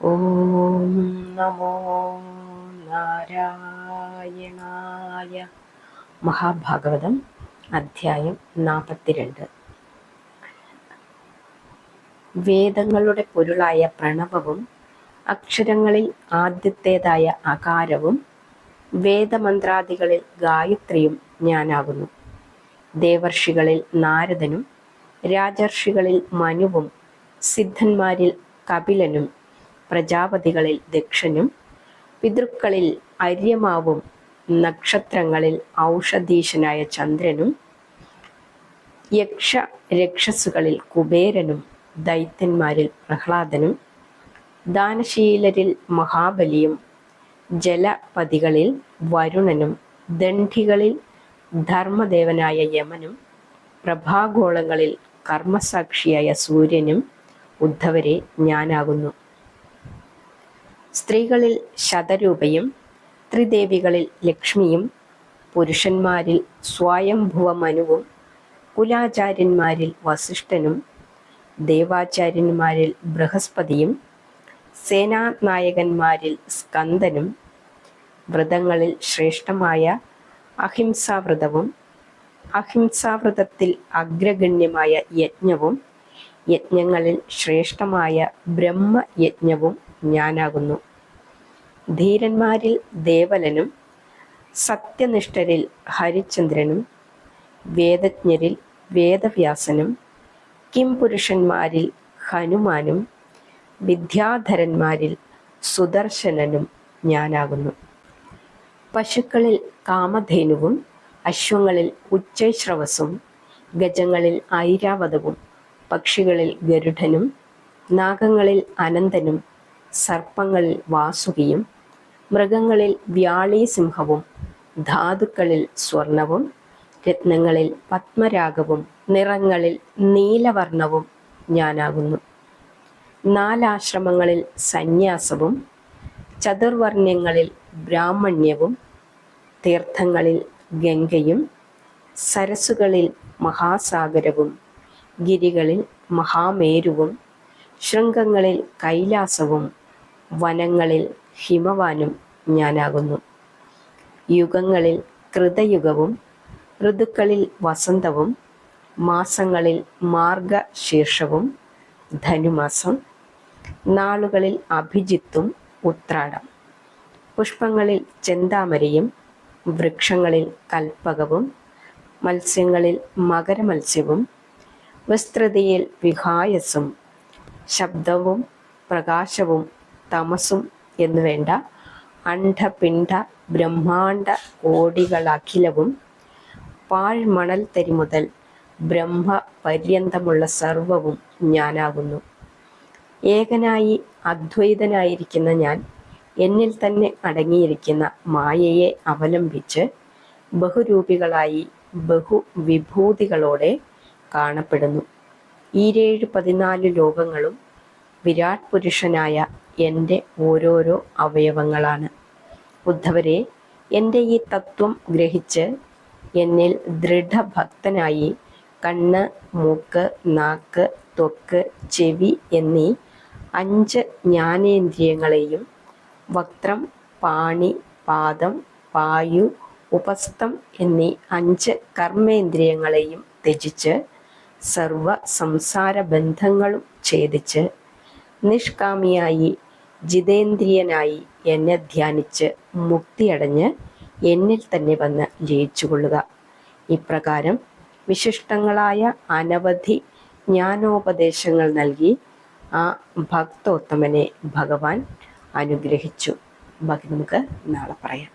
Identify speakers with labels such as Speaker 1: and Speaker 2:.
Speaker 1: ഓം നമോ നാരായണായ. മഹാഭാഗവതം അധ്യായം നാൽപ്പത്തിരണ്ട് വേദങ്ങളുടെ പൊരുളായ പ്രണവവും അക്ഷരങ്ങളിൽ ആദ്യത്തേതായ അകാരവും വേദമന്ത്രാദികളിൽ ഗായത്രിയും ഞാനാകുന്നു. ദേവർഷികളിൽ നാരദനും രാജർഷികളിൽ മനുവും സിദ്ധന്മാരിൽ കപിലനും പ്രജാപതികളിൽ ദക്ഷനും പിതൃക്കളിൽ അര്യമാവും നക്ഷത്രങ്ങളിൽ ഔഷധീശനായ ചന്ദ്രനും യക്ഷ രക്ഷസുകളിൽ കുബേരനും ദൈത്യന്മാരിൽ പ്രഹ്ലാദനും ദാനശീലരിൽ മഹാബലിയും ജലപതികളിൽ വരുണനും ദണ്ഡികളിൽ ധർമ്മദേവനായ യമനും പ്രഭാഗോളങ്ങളിൽ കർമ്മസാക്ഷിയായ സൂര്യനും ഉദ്ധവരെ ഞാനാകുന്നു. സ്ത്രീകളിൽ ശതരൂപയും ത്രിദേവികളിൽ ലക്ഷ്മിയും പുരുഷന്മാരിൽ സ്വയംഭുവ മനുവും കുലാചാര്യന്മാരിൽ വസിഷ്ഠനും ദേവാചാര്യന്മാരിൽ ബൃഹസ്പതിയും സേനാനായകന്മാരിൽ സ്കന്ദനും വ്രതങ്ങളിൽ ശ്രേഷ്ഠമായ അഹിംസാവ്രതവും അഹിംസാവ്രതത്തിൽ അഗ്രഗണ്യമായ യജ്ഞവും യജ്ഞങ്ങളിൽ ശ്രേഷ്ഠമായ ബ്രഹ്മയജ്ഞവും ഞാനാകുന്നു. ധീരന്മാരിൽ ദേവലനും സത്യനിഷ്ഠരിൽ ഹരിചന്ദ്രനും വേദജ്ഞരിൽ വേദവ്യാസനും കിംപുരുഷന്മാരിൽ ഹനുമാനും വിദ്യാധരന്മാരിൽ സുദർശനനും ഞാനാകുന്നു. പശുക്കളിൽ കാമധേനുവും അശ്വങ്ങളിൽ ഉച്ചൈശ്രവസും ഗജങ്ങളിൽ ഐരാവതവും പക്ഷികളിൽ ഗരുഡനും നാഗങ്ങളിൽ അനന്തനും സർപ്പങ്ങളിൽ വാസുകിയും മൃഗങ്ങളിൽ വ്യാളീസിംഹവും ധാതുക്കളിൽ സ്വർണവും രത്നങ്ങളിൽ പത്മരാഗവും നിറങ്ങളിൽ നീലവർണവും ഞാനാകുന്നു. നാലാശ്രമങ്ങളിൽ സന്യാസവും ചതുർവർണ്യങ്ങളിൽ ബ്രാഹ്മണ്യവും തീർത്ഥങ്ങളിൽ ഗംഗയും സരസുകളിൽ മഹാസാഗരവും ഗിരികളിൽ മഹാമേരുവും ശൃംഗങ്ങളിൽ കൈലാസവും വനങ്ങളിൽ ഹിമവാനും ഞാനാകുന്നു. യുഗങ്ങളിൽ കൃതയുഗവും ഋതുക്കളിൽ വസന്തവും മാസങ്ങളിൽ മാർഗശീർഷവും ധനുമാസം നാളുകളിൽ അഭിജിത്തും ഉത്രാടം. പുഷ്പങ്ങളിൽ ചെന്താമരയും വൃക്ഷങ്ങളിൽ കൽപ്പകവും മത്സ്യങ്ങളിൽ മകരമത്സ്യവും വിസ്തൃതിയിൽ വിഹായസും ശബ്ദവും പ്രകാശവും തമസും എന്നുവേണ്ട അണ്ഡപിണ്ഡ ബ്രഹ്മാണ്ട കോടികളഖിലവും പാഴ്മണൽ തരി മുതൽ ബ്രഹ്മ പര്യന്തമുള്ള സർവവും ഞാനാകുന്നു. ഏകനായി അദ്വൈതനായിരിക്കുന്ന ഞാൻ എന്നിൽ തന്നെ അടങ്ങിയിരിക്കുന്ന മായയെ അവലംബിച്ച് ബഹുരൂപികളായി ബഹുവിഭൂതികളോടെ കാണപ്പെടുന്നു. ഈരേഴ് പതിനാല് ലോകങ്ങളും വിരാട് പുരുഷനായ എന്റെ ഓരോരോ അവയവങ്ങളാണ്. ഉദ്ധവരെ എന്റെ ഈ തത്വം ഗ്രഹിച്ച് എന്നിൽ ദൃഢഭക്തനായി കണ്ണ് മൂക്ക് നാക്ക് ത്വക്ക് ചെവി എന്നീ അഞ്ച് ജ്ഞാനേന്ദ്രിയങ്ങളെയും വക്രം പാണി പാദം പായു ഉപസ്ഥം എന്നീ അഞ്ച് കർമ്മേന്ദ്രിയങ്ങളെയും ത്യജിച്ച് സർവ സംസാര ബന്ധങ്ങളും ഛേദിച്ച് നിഷ്കാമിയായി ജിതേന്ദ്രിയനായി എന്നെ ധ്യാനിച്ച് മുക്തിയടഞ്ഞ് എന്നിൽ തന്നെ വന്ന് ജയിച്ചുകൊള്ളുക. ഇപ്രകാരം വിശിഷ്ടങ്ങളായ അനവധി ജ്ഞാനോപദേശങ്ങൾ നൽകി ആ ഭക്തോത്തമനെ ഭഗവാൻ അനുഗ്രഹിച്ചു. ബാക്കി നമുക്ക് നാളെ പറയാം.